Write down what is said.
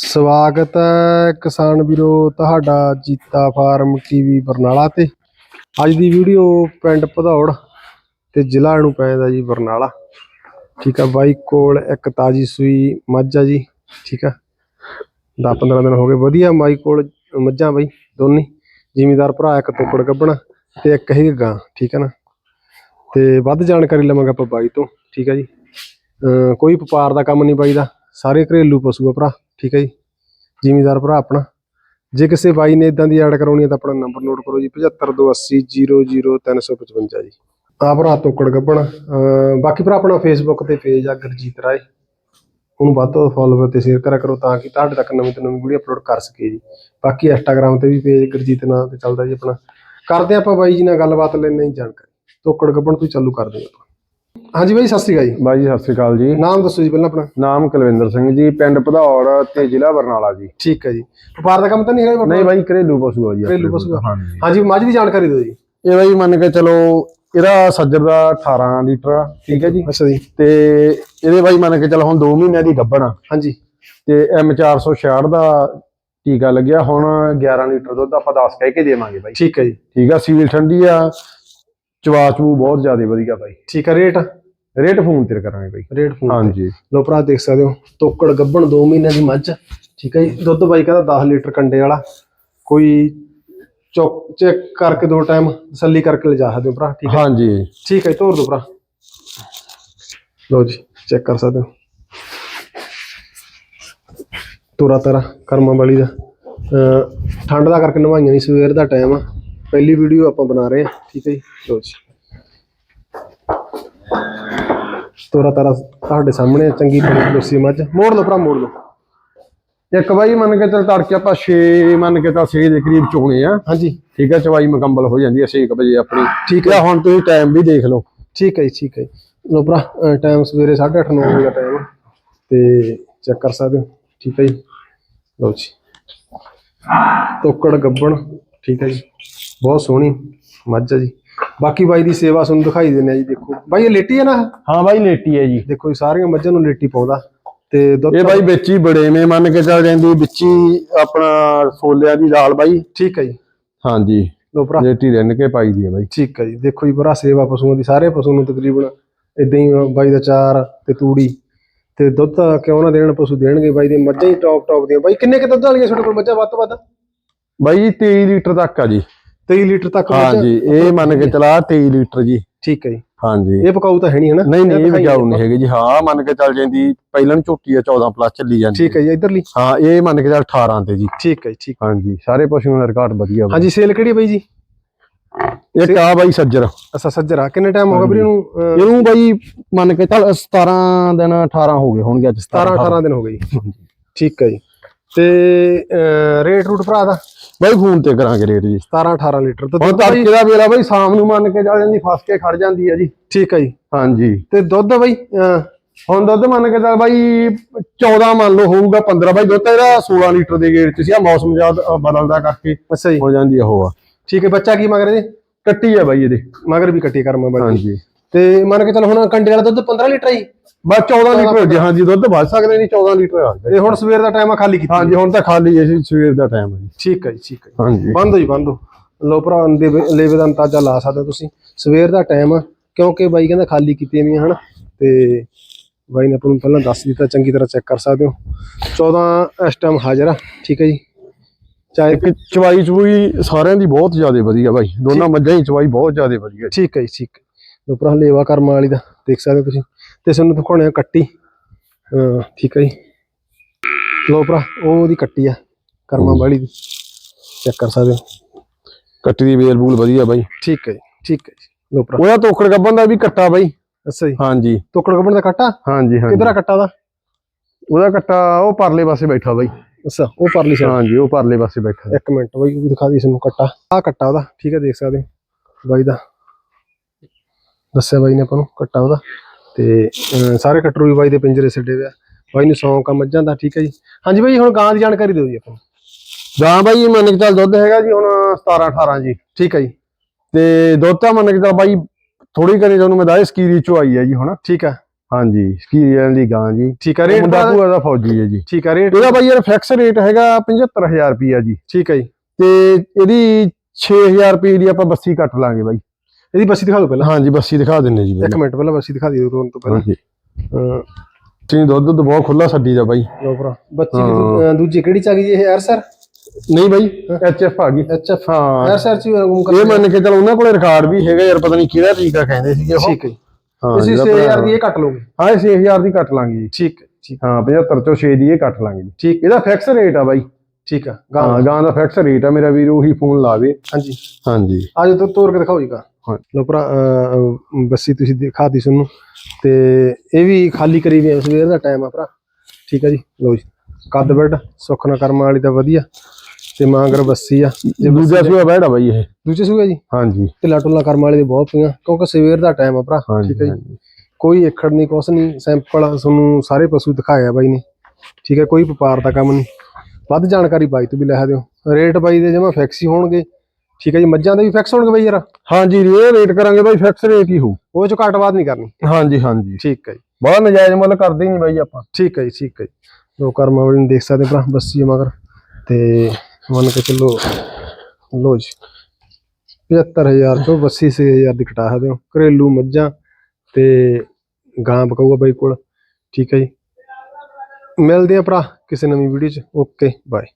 ਸਵਾਗਤ ਹੈ ਕਿਸਾਨ ਵੀਰੋ, ਤੁਹਾਡਾ ਜੀਤਾ ਫਾਰਮ ਟੀਵੀ ਬਰਨਾਲਾ ਤੇ। ਅੱਜ ਦੀ ਵੀਡੀਓ ਪਿੰਡ ਭਦੌੜ ਤੇ ਜ਼ਿਲ੍ਹਾ ਨੂੰ ਪੈਂਦਾ ਜੀ ਬਰਨਾਲਾ। ਠੀਕ ਆ ਬਾਈ, ਕੋਲ ਇੱਕ ਤਾਜੀ ਸੂਈ ਮੱਝ ਆ ਜੀ, ਠੀਕ ਆ। 10 15 ਦਿਨ ਹੋ ਗਏ, ਵਧੀਆ ਮਾਈ ਕੋਲ ਮੱਝਾਂ ਬਾਈ, ਦੋਨੇ। ਜ਼ਿਮੀਦਾਰ ਭਰਾ ਇੱਕ ਤੋਕੜ ਗੱਬਣਾ ਤੇ ਇੱਕ ਹੀ ਗਾਂ, ਠੀਕ ਆ ਨਾ। ਤੇ ਵੱਧ ਜਾਣਕਾਰੀ ਲਵਾਂਗੇ ਆਪਾਂ ਬਾਈ ਤੋਂ, ਠੀਕ ਆ ਜੀ। ਅਮ ਕੋਈ ਵਪਾਰ ਦਾ ਕੰਮ ਨਹੀਂ ਬਾਈ ਦਾ, ਸਾਰੇ ਘਰੇਲੂ ਪਸ਼ੂ ਆ ਭਰਾ। ਠੀਕ ਹੈ ਜੀ? ਜ਼ਿਮੀਦਾਰ ਭਰਾ ਆਪਣਾ। ਜੇ ਕਿਸੇ ਬਾਈ ਨੇ ਇਦਾਂ ਦੀ ਐਡ ਕਰਾਉਣੀ ਹੈ ਤਾਂ ਆਪਣਾ ਨੰਬਰ ਨੋਟ ਕਰੋ ਜੀ 7528000355 ਜੀ। ਆ ਭਰਾ ਤੋਕੜ ਗੱਬਣ। ਅਮ ਬਾਕੀ ਭਰਾ ਆਪਣਾ ਫੇਸਬੁੱਕ ਤੇ ਪੇਜ ਆ, ਗੁਰਜੀਤ ਰਾਏ। ਉਹਨੂੰ ਵੱਧ ਤੋਂ ਫੋਲੋ ਤੇ ਸ਼ੇਅਰ ਕਰਿਆ ਕਰੋ ਤਾਂ ਕਿ ਤੁਹਾਡੇ ਤੱਕ ਨਵੀਂ ਤੋਂ ਨਵੀਂ ਵੀਡੀਓ ਅਪਲੋਡ ਕਰ ਸਕੀਏ ਜੀ। ਬਾਕੀ ਇੰਸਟਾਗ੍ਰam ਤੇ ਵੀ ਪੇਜ ਗੁਰਜੀਤ ਨਾਂ ਤੇ ਚੱਲਦਾ ਜੀ ਆਪਣਾ। ਕਰਦੇ ਆਪਾਂ ਬਾਈ ਜੀ ਨਾਲ ਗੱਲਬਾਤ ਲੈਣੇ ਹੀ ਜਾਣਕਾਰੀ। ਤੋਕੜ ਗੱਬਣ ਤੋਂ ਚਾਲੂ ਕਰਦੇ ਆਪਾਂ। ਹਾਂਜੀ ਬਾਈ ਸਤਿ ਸ਼੍ਰੀ ਅਕਾਲ ਜੀ। ਬਾਈ ਜੀ ਸਤਿ ਸ੍ਰੀ ਅਕਾਲ ਜੀ। ਨਾਮ ਦੱਸੋ ਜੀ ਪਹਿਲਾਂ ਆਪਣਾ। ਨਾਮ ਕੁਲਵਿੰਦਰ ਸਿੰਘ ਜੀ ਪਿੰਡ ਭਦੌੜ ਤੇ ਜ਼ਿਲ੍ਹਾ ਬਰਨਾਲਾ ਜੀ। ਠੀਕ ਹੈ ਜੀ। ਵਪਾਰ ਦਾ ਕੰਮ ਤਾਂ ਨਹੀਂ ਹੈਗਾ ਨਹੀਂ ਬਾਈ ਘਰੇਲੂ ਪਸ਼ੂ ਆ ਜੀ ਘਰੇਲੂ ਪਸ਼ੂ ਆ। ਹਾਂਜੀ। ਹਾਂਜੀ ਮੱਝ ਦੀ ਜਾਣਕਾਰੀ ਦਿਓ ਜੀ। ਇਹ ਬਾਈ ਮੰਨ ਕੇ ਚਲੋ ਇਹਦਾ ਸੱਜਰ ਦਾ 18 ਲੀਟਰ ਆ ਠੀਕ ਹੈ ਜੀ। ਅੱਛਾ ਜੀ। ਤੇ ਇਹਦੇ ਬਾਈ ਮੰਨ ਕੇ ਚਲੋ ਹੁਣ 2 ਮਹੀਨਿਆਂ ਦੀ ਗੱਭਣ ਆ। ਹਾਂਜੀ। ਤੇ M466 ਦਾ ਟੀਕਾ ਲੱਗਿਆ ਹੁਣ 11 ਲੀਟਰ ਦੁੱਧ ਆਪਾਂ 10 ਕਹਿ ਕੇ ਦੇਵਾਂਗੇ ਬਾਈ। ਠੀਕ ਹੈ ਜੀ। ਠੀਕ ਆ ਸੀਲ ਠੰਡੀ ਆ ਚਵਾਚੂ ਬਹੁਤ ਜ਼ਿਆਦਾ ਵਧੀਆ ਬਾਈ। ਠੀਕ ਹੈ ਰੇਟ? ਰੇਟ ਫੋਨ ਤੇ ਕਰਾਂਗੇ ਬਾਈ। ਰੇਟ ਫੋਨ ਹਾਂਜੀ। ਲੋ ਭਰਾ ਦੇਖ ਸਕਦੇ ਹੋ ਤੋਕੜ ਗੱਬਣ 2 ਮਹੀਨਿਆਂ ਦੀ ਮੱਝ। ਠੀਕ ਹੈ ਜੀ ਦੁੱਧ ਬਾਈ ਕਹਿੰਦਾ 10 ਲੀਟਰ ਕੰਡੇ ਵਾਲਾ। ਕੋਈ ਚੌਕ ਚੈੱਕ ਕਰਕੇ ਦੋ ਟਾਈਮ ਤਸੱਲੀ ਕਰਕੇ ਲਿਜਾ ਸਕਦੇ ਹੋ ਭਰਾ ਠੀਕ ਹੈ ਹਾਂਜੀ। ਠੀਕ ਹੈ ਤੋਰ ਦੋ ਭਰਾ। ਲੋ ਜੀ ਚੈੱਕ ਕਰ ਸਕਦੇ ਹੋ। ਤੋਰਾ ਤਰਾ ਕਰਮਾਂ ਵਾਲੀ ਦਾ। ਠੰਡ ਦਾ ਕਰਕੇ ਨਵਾਈਆਂ ਨਹੀਂ ਸਵੇਰ ਦਾ ਟਾਈਮ। ਆ ਪਹਿਲੀ ਵੀਡੀਓ ਆਪਾਂ ਬਣਾ ਰਹੇ ਹਾਂ ਠੀਕ ਹੈ ਜੀ? ਲੋ ਜੀ। ਤੋਰਾ ਤਰਾ ਤੁਹਾਡੇ ਸਾਹਮਣੇ ਚੰਗੀ ਬੜੀ ਲੋਸੀ ਮੱਝ। ਮੋੜ ਲਓ ਭਰਾ ਮੋੜ ਲਓ। ਇੱਕ ਬਾਈ ਮੰਨ ਕੇ ਚਲ ਤੜਕੇ ਆਪਾਂ 6 ਮੰਨ ਕੇ ਤਾਂ 6 ਦੇ ਕਰੀਬ ਚੋਣੇ ਆ। ਹਾਂਜੀ। ਠੀਕ ਹੈ ਚਵਾਈ ਮੁਕੰਮਲ ਹੋ ਜਾਂਦੀ ਹੈ 6 ਵਜੇ ਆਪਣੀ। ਠੀਕ ਹੈ। ਹੁਣ ਤੁਸੀਂ ਟਾਈਮ ਵੀ ਦੇਖ ਲਓ। ਠੀਕ ਹੈ ਜੀ ਠੀਕ ਹੈ। ਲਓ ਭਰਾ ਟਾਈਮ ਸਵੇਰੇ 8:30 9 ਵਜੇ ਦਾ ਟਾਈਮ ਤੇ ਚੈੱਕ ਕਰ ਸਕਦੇ ਹੋ। ਠੀਕ ਹੈ ਜੀ। ਲਓ ਜੀ। ਤੋਕੜ ਗੱਬਣ। ਠੀਕ ਹੈ ਜੀ। ਬਹੁਤ ਸੋਹਣੀ ਮੱਝ ਹੈ ਜੀ। ਬਾਕੀ ਬਾਈ ਦੀ ਸੇਵਾ ਤੁਹਾਨੂੰ ਦਿਖਾਈ ਦਿੰਨੇ ਆ ਜੀ ਦੇਖੋ। ਬਾਈ ਇਹ ਲੇਟੀ ਹੈ ਨਾ? ਹਾਂ ਬਾਈ ਲੇਟੀ ਹੈ ਜੀ। ਦੇਖੋ ਸਾਰੀਆਂ ਮੱਝਾਂ ਨੂੰ ਲੇਟੀ ਪਾਉਂਦਾ। ਤੇ ਦੁੱਧ ਇਹ ਬਾਈ ਵਿੱਚ ਹੀ ਬੜੇਵੇਂ ਮੰਨ ਕੇ ਚੱਲ ਜਾਂਦੀ ਵਿੱਚ ਹੀ ਆਪਣਾ ਛੋਲਿਆਂ ਦੀ ਦਾਲ ਬਾਈ। ਠੀਕ ਹੈ ਜੀ। ਹਾਂਜੀ। ਲਓ ਭਰਾ। ਲੇਟੀ ਰਿੰਨ ਕੇ ਪਾਈ ਦੀ ਹੈ ਬਾਈ। ਠੀਕ ਹੈ ਜੀ। ਦੇਖੋ ਜੀ ਭਰਾ ਸੇਵਾ ਪਸ਼ੂਆਂ ਦੀ ਸਾਰੇ ਪਸ਼ੂ ਨੂੰ ਤਕਰੀਬਨ ਇਦਾਂ ਹੀ ਬਾਈ ਦਾ ਚਾਰ ਤੇ ਤੂੜੀ। ਤੇ ਦੁੱਧ ਕਿਉਂ ਨਾ ਦੇਣ ਪਸ਼ੂ ਦੇਣਗੇ ਬਾਈ ਦੇ। ਮੱਝਾਂ ਹੀ ਟੌਪ ਟੌਪ ਦੀਆਂ। ਬਾਈ ਕਿੰਨੇ ਕਿ ਦੁੱਧ ਵਾਲੀਆਂ ਤੁਹਾਡੇ ਕੋਲ ਮੱਝਾਂ ਵੱਧ ਤੋਂ ਵੱਧ? ਬਾਈ 23 ਲੀਟਰ ਤੱਕ ਆ ਜੀ। 23 ਲੀਟਰ ਤੱਕ? ਹਾਂਜੀ ਇਹ ਮੰਨ ਕੇ ਚਲਾ 23 ਲੀਟਰ ਜੀ। ਠੀਕ ਹੈ ਜੀ। ਹਾਂਜੀ। ਇਹ ਪਕਾਊ ਤਾਂ ਹੈ ਨਹੀਂ ਹਨਾ? ਨਹੀਂ ਨਹੀਂ ਇਹ ਦਿਖਾਈ ਬਚਾਉ ਨਹੀਂ ਹੈਗੇ ਜੀ। ਹਾਂ ਮੰਨ ਕੇ ਚੱਲ ਜਾਂਦੀ ਪਹਿਲਾਂ ਨੂੰ ਝੋਟੀ ਆ 14 ਪਲੱਸ ਚੱਲੀ ਜਾਂਦੀ। ਠੀਕ ਹੈ ਜੀ ਇਧਰਲੀ। ਹਾਂ ਇਹ ਮੰਨ ਕੇ ਚੱਲ 18 ਤੇ ਜੀ। ਠੀਕ ਹੈ ਜੀ ਠੀਕ। ਹਾਂਜੀ ਸਾਰੇ ਪਸ਼ੂਆਂ ਦਾ ਰਿਕਾਰਡ ਵਧੀਆ ਹਾਂਜੀ ਸੇਲ ਕਿਹੜੀ ਹੈ ਬਾਈ ਜੀ? ਇੱਕ ਆ ਬਾਈ ਸੱਜਰ। ਅੱਛਾ ਸੱਜਰਾ ਕਿੰਨੇ ਟਾਈਮ ਹੋ ਗਿਆ ਵੀਰੇ ਨੂੰ ਅਹ, ਇਹਨੂੰ ਬਾਈ ਮੰਨ ਕੇ ਚੱਲ 17 ਦਿਨ 18 ਹੋ ਗਏ ਹੋਣਗੇ ਅੱਜ 17 18 ਦਿਨ ਹੋ ਗਏ ਜੀ। ਠੀਕ ਹੈ ਜੀ। ਤੇ ਰੇਟ ਰੂਟ ਭਰਾ ਦਾ? ਬਾਈ ਫੋਨ ਤੇ ਕਰਾਂਗੇ ਰੇਟ ਜੀ। 17 18 ਲੀਟਰ ਤੇ ਹੁਣ ਤੜਕੇ ਦਾ ਵੇਲਾ ਬਾਈ ਸ਼ਾਮ ਨੂੰ ਮੰਨ ਕੇ ਚੱਲ ਜਾਂਦੀ ਫਸ ਕੇ ਖੜ ਜਾਂਦੀ ਹੈ ਜੀ। ਠੀਕ ਹੈ ਜੀ। ਹਾਂਜੀ। ਤੇ ਦੁੱਧ ਬਾਈ ਹੁਣ ਦੁੱਧ ਮੰਨ ਕੇ ਚੱਲ ਬਾਈ 14 ਮੰਨ ਲਓ ਹੋਊਗਾ 15 ਬਾਈ ਦੁੱਧ ਇਹਦਾ 16 ਲੀਟਰ ਦੇ ਗੇੜ ਚ ਸੀ ਆ ਮੌਸਮ ਜਦ ਬਦਲਦਾ ਕਰਕੇ ਅੱਛਾ ਜੀ। ਹੋ ਜਾਂਦੀ ਆ ਉਹ ਆ। ਠੀਕ ਹੈ ਬੱਚਾ ਕੀ ਮਗਰ ਇਹਦੇ? ਕੱਟੀ ਆ ਬਾਈ ਇਹਦੇ। ਮਗਰ ਵੀ ਕੱਟੀ ਕਰਮਾ ਬਾਈ। ਹਾਂਜੀ। ਤੇ ਮੰਨ ਕੇ ਚੱਲ ਹੁਣ ਕੰਡੇ ਵਾਲਾ ਦੁੱਧ 15 ਲੀਟਰ ਹੀ ਬਸ 14 ਲੀਟਰ ਜੀ ਹਾਂਜੀ ਦੁੱਧ ਵੱਧ ਸਕਦੇ ਨਹੀਂ 14 ਲੀਟਰ ਆ ਤੇ ਹੁਣ ਸਵੇਰ ਦਾ ਟਾਈਮ ਆ ਖਾਲੀ ਕੀਤੀ। ਹਾਂਜੀ ਹੁਣ ਤਾਂ ਖਾਲੀ ਹੈ ਜੀ ਸਵੇਰ ਦਾ ਟਾਈਮ ਹੈ ਜੀ। ਠੀਕ ਹੈ ਜੀ ਠੀਕ ਹੈ। ਹਾਂਜੀ। ਬੰਦ ਹੋ ਜੀ ਬੰਦ ਹੋ। ਲੋ ਭਰਾ ਦੇ ਲੇਵੇ ਦਾ ਅੰਦਾਜ਼ਾ ਲਾ ਸਕਦੇ ਹੋ ਤੁਸੀਂ। ਸਵੇਰ ਦਾ ਟਾਈਮ ਆ ਕਿਉਂਕਿ ਬਾਈ ਕਹਿੰਦਾ ਖਾਲੀ ਕੀਤੀਆਂ ਵੀ ਹਨ? ਤੇ ਬਾਈ ਨੇ ਆਪਾਂ ਨੂੰ ਪਹਿਲਾਂ ਦੱਸ ਦਿੱਤਾ ਚੰਗੀ ਤਰ੍ਹਾਂ ਚੈੱਕ ਕਰ ਸਕਦੇ ਹੋ। 14 ਇਸ ਟਾਈਮ ਹਾਜ਼ਰ ਆ ਠੀਕ ਹੈ ਜੀ। ਚਾਹੇ ਇੱਕ ਚਵਾਈ ਚਵੂਈ ਸਾਰਿਆਂ ਦੀ ਬਹੁਤ ਜ਼ਿਆਦਾ ਵਧੀਆ ਬਾਈ। ਦੋਨਾਂ ਮੱਝਾਂ ਦੀ ਚਵਾਈ ਬਹੁਤ ਜ਼ਿਆਦਾ ਵਧੀਆ ਠੀਕ ਹੈ ਜੀ ਠੀਕ ਹੈ ਲੋ ਭਰਾ ਲੇਵਾ ਕਰਮ ਵਾਲੀ ਦਾ ਦੇਖ ਸਕਦੇ ਤੁਸੀਂ। ਤੇ ਸਾਨੂੰ ਦਿਖਾਉਣੇ ਆ ਕੱਟੀ। ਠੀਕ ਹੈ ਜੀ। ਲੋ ਭਰਾ ਉਹ ਉਹਦੀ ਕੱਟੀ ਆ ਕਰਮਾਂ ਵਾਲੀ ਦੀ। ਚੈੱਕ ਕਰ ਸਕਦੇ ਹੋ। ਕੱਟੀ ਦੀ ਵੇਲ ਬੂਲ ਵਧੀਆ ਬਾਈ। ਠੀਕ ਹੈ ਜੀ ਠੀਕ ਹੈ ਜੀ। ਲੋ ਭਰਾ। ਉਹਦਾ ਤੋਕੜ ਗੱਬਨ ਦਾ ਵੀ ਕੱਟਾ ਬਾਈ। ਅੱਛਾ ਜੀ। ਹਾਂਜੀ। ਟੁਕੜ ਕੱਪਣ ਦਾ ਕੱਟਾ? ਹਾਂਜੀ ਹਾਂਜੀ। ਕਿਧਰਾ ਕੱਟਾ ਦਾ ਉਹਦਾ ਕੱਟਾ ਉਹ ਪਰਲੇ ਪਾਸੇ ਬੈਠਾ ਬਾਈ। ਅੱਛਾ ਉਹ ਪਰਲੀ ਸਾਈਡ ਹਾਂਜੀ ਉਹ ਪਰਲੇ ਪਾਸੇ ਬੈਠਾ। ਇੱਕ ਮਿੰਟ ਬਾਈ ਉਹ ਵੀ ਦਿਖਾ ਦੀ ਸਾਨੂੰ ਕੱਟਾ। ਆ ਕੱਟਾ ਉਹਦਾ ਠੀਕ ਹੈ ਦੇਖ ਸਕਦੇ ਬਾਈ ਦਾ। ਦੱਸਿਆ ਬਾਈ ਨੇ ਆਪਾਂ ਨੂੰ ਕੱਟਾ ਉਹਦਾ। ਤੇ ਸਾਰੇ ਕਟਰੂ ਵੀ ਬਾਈ ਦੇ ਪਿੰਜਰੇ ਹੋਏ ਆ। ਬਾਈ ਨੂੰ ਸੌਂਕ ਆ ਮੱਝਾਂ ਦਾ ਠੀਕ ਹੈ ਜੀ। ਹਾਂਜੀ ਬਾਈ ਹੁਣ ਗਾਂ ਦੀ ਜਾਣਕਾਰੀ ਦਿਓ ਜੀ ਆਪਾਂ। ਜਾਂ ਬਾਈ ਮੰਨ ਕੇ ਚੱਲ ਦੁੱਧ ਹੈਗਾ ਜੀ ਹੁਣ 17 18 ਜੀ। ਠੀਕ ਹੈ ਜੀ। ਤੇ ਦੁੱਧ ਤਾਂ ਮੰਨ ਕੇ ਚੱਲ ਬਾਈ ਥੋੜੀ ਕਰੇ ਤੁਹਾਨੂੰ ਮੈਂ ਦੱਸ ਸਕੀਰੀ ਚੋਂ ਆਈ ਹੈ ਜੀ ਹੁਣ। ਠੀਕ ਹੈ ਹਾਂਜੀ ਸਕੀਰੀਅਨ ਦੀ ਗਾਂ ਜੀ। ਠੀਕ ਇਹ ਰੇਟ ਮੁੰਡਾ ਭੂਆ ਦਾ ਫੌਜੀ ਹੈ ਜੀ। ਠੀਕ ਆ ਰੇਟ ਇਹਦਾ ਬਾਈ ਯਾਰ ਫਿਕਸ ਰੇਟ ਹੈਗਾ 75000 ਰੁਪਿਆ ਜੀ। ਠੀਕ ਆ ਜੀ। ਤੇ ਇਹਦੀ 6000 ਰੁਪਏ ਦੀ ਆਪਾਂ ਬੱਸੀ ਕੱਟ ਲਾਂਗੇ ਬਾਈ। ਇਹਦੀ ਬੱਸੀ ਦਿਖਾ ਦਿਓ ਪਹਿਲਾਂ। ਹਾਂਜੀ ਬੱਸੀ ਦਿਖਾ ਦਿੰਨੇ ਜੀ ਇੱਕ ਮਿੰਟ ਪਹਿਲਾਂ ਬੱਸੀ ਦਿਖਾ ਦਿਓ ਰੋਣ ਤੋਂ ਪਹਿਲਾਂ। ਹਾਂਜੀ। ਤੁਸੀਂ ਦੁੱਧ ਦੁੱਧ ਬਹੁਤ ਖੁੱਲਾ ਛੱਡੀ ਦਾ ਬਾਈ। ਲੋ ਭਰਾ ਬੱਚੀ ਦੂਜੀ ਕਿਹੜੀ ਚ ਆ ਗਈ ਜੀ ਇਹ ਆਰ ਸਰ? ਨਹੀਂ ਬਾਈ ਐਚਐਫ ਆ ਗਈ। ਅੱਛਾ ਹਾਂ। ਆਰ ਸਰ ਚ ਗੁੰਮ ਇਹ ਮੰਨ ਕੇ ਚਲ ਉਹਨਾਂ ਕੋਲੇ ਰਿਕਾਰਡ ਵੀ ਹੈਗਾ ਯਾਰ ਪਤਾ ਨਹੀਂ ਕਿਹੜਾ ਟੀਕਾ ਕਹਿੰਦੇ ਸੀਗੇ ਉਹ। ਠੀਕ ਹੈ ਜੀ। ਹਾਂ ਤੁਸੀਂ ਜਿਹੜਾ 6000 ਦੀ ਇਹ ਕੱਟ ਲਓਗੇ। ਹਾਂ ਇਹ 6000 ਦੀ ਕੱਟ ਲਾਂਗੇ ਜੀ। ਠੀਕ ਹੈ, ਠੀਕ ਹਾਂ। 75 ਚੋਂ 6 ਦੀ ਇਹ ਕੱਟ ਲਾਂਗੇ ਜੀ। ਠੀਕ ਇਹਦਾ ਫਿਕਸ ਰੇਟ ਆ ਬਾਈ। ਠੀਕ ਆ ਗਾਂ ਹਾਂ ਗਾਂ ਦਾ ਫਿਕਸ ਰੇਟ ਆ ਮੇਰਾ ਵੀਰ ਉਹੀ ਫੋਨ ਲਾਵੇ ਹਾਂਜੀ। ਹਾਂਜੀ। ਆਜੋ ਤੋਂ ਤੋਰ ਕੇ ਦਿਖਾਓ ਜੀ ਗਾਂ। ਹਾਂ। ਲੋ ਭਰਾ ਬੱਸੀ ਤੁਸੀਂ ਦਿਖਾਤੀ ਸਾਨੂੰ। ਤੇ ਇਹ ਵੀ ਖਾਲੀ ਕਰੀ ਵੀ ਸਵੇਰ ਦਾ ਟਾਈਮ ਆ ਭਰਾ। ਠੀਕ ਆ ਜੀ ਲੋ ਜੀ। ਕੱਦ ਬੈਡ ਸੁੱਖ ਨਾ ਕਰਮਾਂ ਵਾਲੀ ਤਾਂ ਵਧੀਆ। ਤੇ ਮਾਂਗਰ ਬੱਸੀ ਆ। ਜੇ ਦੂਜਾ ਸੂਆ ਬੈੜਾ ਬਾਈ ਇਹ। ਦੂਜੇ ਸੂਏ ਜੀ? ਹਾਂਜੀ। ਢਿੱਲਾ ਟੁੱਲਾ ਕਰਮ ਵਾਲੇ ਦੇ ਬਹੁਤ ਪਈਆਂ ਕਿਉਂਕਿ ਸਵੇਰ ਦਾ ਟਾਈਮ ਆ ਭਰਾ। ਠੀਕ ਹੈ ਜੀ। ਕੋਈ ਏਖੜ ਨਹੀਂ ਕੁਛ ਨਹੀਂ ਸੈਂਪਲ ਤੁਹਾਨੂੰ ਸਾਰੇ ਪਸ਼ੂ ਦਿਖਾਇਆ ਬਾਈ ਨੇ। ਠੀਕ ਹੈ ਕੋਈ ਵਪਾਰ ਦਾ ਕੰਮ ਨਹੀਂ ਵੱਧ ਜਾਣਕਾਰੀ ਬਾਈ ਤੋਂ ਵੀ ਲੈ ਸਕਦੇ ਹੋ ਰੇਟ ਬਾਈ ਦੇ ਜਮਾ ਫਿਕਸ ਹੀ ਹੋਣਗੇ। ਠੀਕ ਹੈ ਜੀ ਮੱਝਾਂ ਦੇ ਵੀ ਫਿਕਸ ਹੋਣਗੇ ਬਾਈ ਯਾਰ ਹਾਂਜੀ ਇਹ ਰੇਟ ਕਰਾਂਗੇ ਬਾਈ ਫਿਕਸ ਰੇਟ ਹੀ ਹੋਊ। ਉਹ ਚ ਘੱਟ ਬਾਤ ਨਹੀਂ ਕਰਨੀ। ਹਾਂਜੀ ਹਾਂਜੀ। ਠੀਕ ਹੈ ਜੀ। ਬੜਾ ਨਜਾਇਜ਼ ਮੁੱਲ ਕਰਦੇ ਨਹੀਂ ਬਾਈ ਆਪਾਂ। ਠੀਕ ਹੈ ਜੀ ਠੀਕ ਹੈ ਜੀ। ਲੋ ਕਰਮਾਂ ਵਾਲੇ ਨੂੰ ਦੇਖ ਸਕਦੇ ਭਰਾ ਬੱਸੀ ਮਗਰ। ਤੇ ਮੰਨ ਕੇ ਚੱਲੋ ਲੋ ਜੀ 75000 ਤੋਂ 82000 ਦੀ ਕਟਾ ਸਕਦੇ ਹੋ। ਘਰੇਲੂ ਮੱਝਾਂ ਤੇ ਗਾਂ ਬਕਾਊਗਾ ਬਾਈ ਕੋਲ। ਠੀਕ ਹੈ ਜੀ। ਮਿਲਦੇ ਆ ਭਰਾ। ਕਿਸੇ ਨਵੀਂ ਵੀਡੀਓ ਚ। Okay bye